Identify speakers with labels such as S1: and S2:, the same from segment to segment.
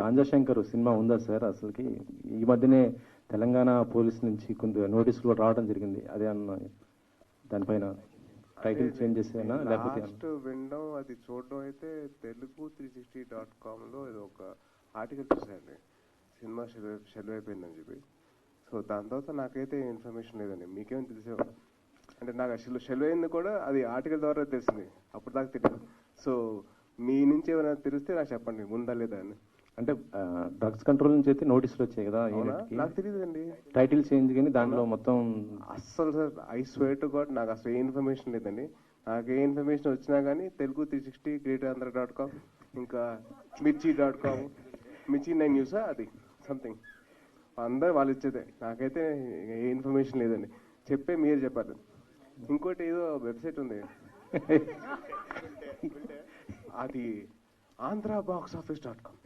S1: Ganja Shankar cinema ఉందా sir? అసలుకి ఈ మధ్యనే తెలంగాణ పోలీస్ నుంచి కొంత నోటీసులు కూడా రావడం జరిగింది. అదే అన్న దానిపైన టైటిల్ చేంజ్ చేసేనా? లేకపోతే
S2: లాస్ట్ వినడం అది చూడడం అయితే తెలుగు త్రీ సిక్స్టీ డాట్ కామ్లో ఏదో ఒక ఆర్టికల్ చూసానండి సినిమా షెల్ షెల్ అయిపోయిందని చెప్పి. సో దాని తర్వాత నాకైతే ఇన్ఫర్మేషన్ లేదండి. మీకేం తెలిసే అంటే నాకు అసలు షెల్ అయింది కూడా అది ఆర్టికల్ ద్వారా తెలిసింది. అప్పుడు దాకా తెలియదు. సో మీ నుంచి ఏమైనా తెలిస్తే నాకు చెప్పండి ఉందా లేదా అని.
S1: అంటే డ్రగ్స్ కంట్రోల్ నుంచి అయితే నోటీసులు వచ్చాయి కదా
S2: నాకు తెలియదండి.
S1: టైటిల్ చేంజ్ కానీ దాంట్లో మొత్తం
S2: అస్సలు sir I swear to God నాకు అసలు ఏ ఇన్ఫర్మేషన్ లేదండి. నాకు ఏ ఇన్ఫర్మేషన్ వచ్చినా కానీ Telugu three sixty great Andhra dot com ఇంకా Mirchi dot com Mirchi nine న్యూసా అది సంథింగ్ అందరు వాళ్ళు ఇచ్చేదే. నాకైతే ఏ ఇన్ఫర్మేషన్ లేదండి. చెప్పే మీరు చెప్పాలి. ఇంకోటి ఏదో వెబ్సైట్ ఉంది. అది Andhra box office dot com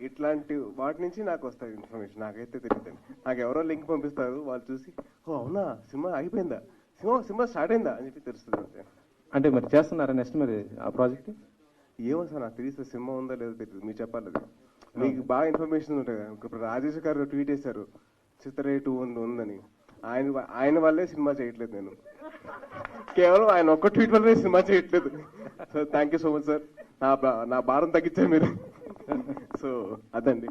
S2: ఇట్లాంటి వాటి నుంచి నాకు వస్తాయి ఇన్ఫర్మేషన్ నాకైతే తెలియదండి నాకు ఎవరో లింక్ పంపిస్తారు వాళ్ళు చూసి ఓ అవునా? సినిమా అయిపోయిందా? సినిమా సినిమా స్టార్ట్ అయిందా? అని చెప్పి తెలుస్తుంది అంతే.
S1: అంటే మరి చేస్తున్నారా నెక్స్ట్ మరి ఆ ప్రాజెక్ట్
S2: ఏమో సార్ నాకు తెలియదు సినిమా ఉందా లేదో తెలియదు మీరు చెప్పాలి అది మీకు బాగా ఇన్ఫర్మేషన్ ఉంటుంది కదా. ఇప్పుడు రాజేష్ గారు ట్వీట్ చేశారు చిత్ర టూ ఉంది ఉందని. ఆయన ఆయన వల్లే సినిమా చేయట్లేదు నేను. కేవలం ఆయన ఒక్క ట్వీట్ వల్లే సినిమా చేయట్లేదు. So thank you so much sir నా బా- నా భారం తగ్గించారు మీరు. సో అదండి.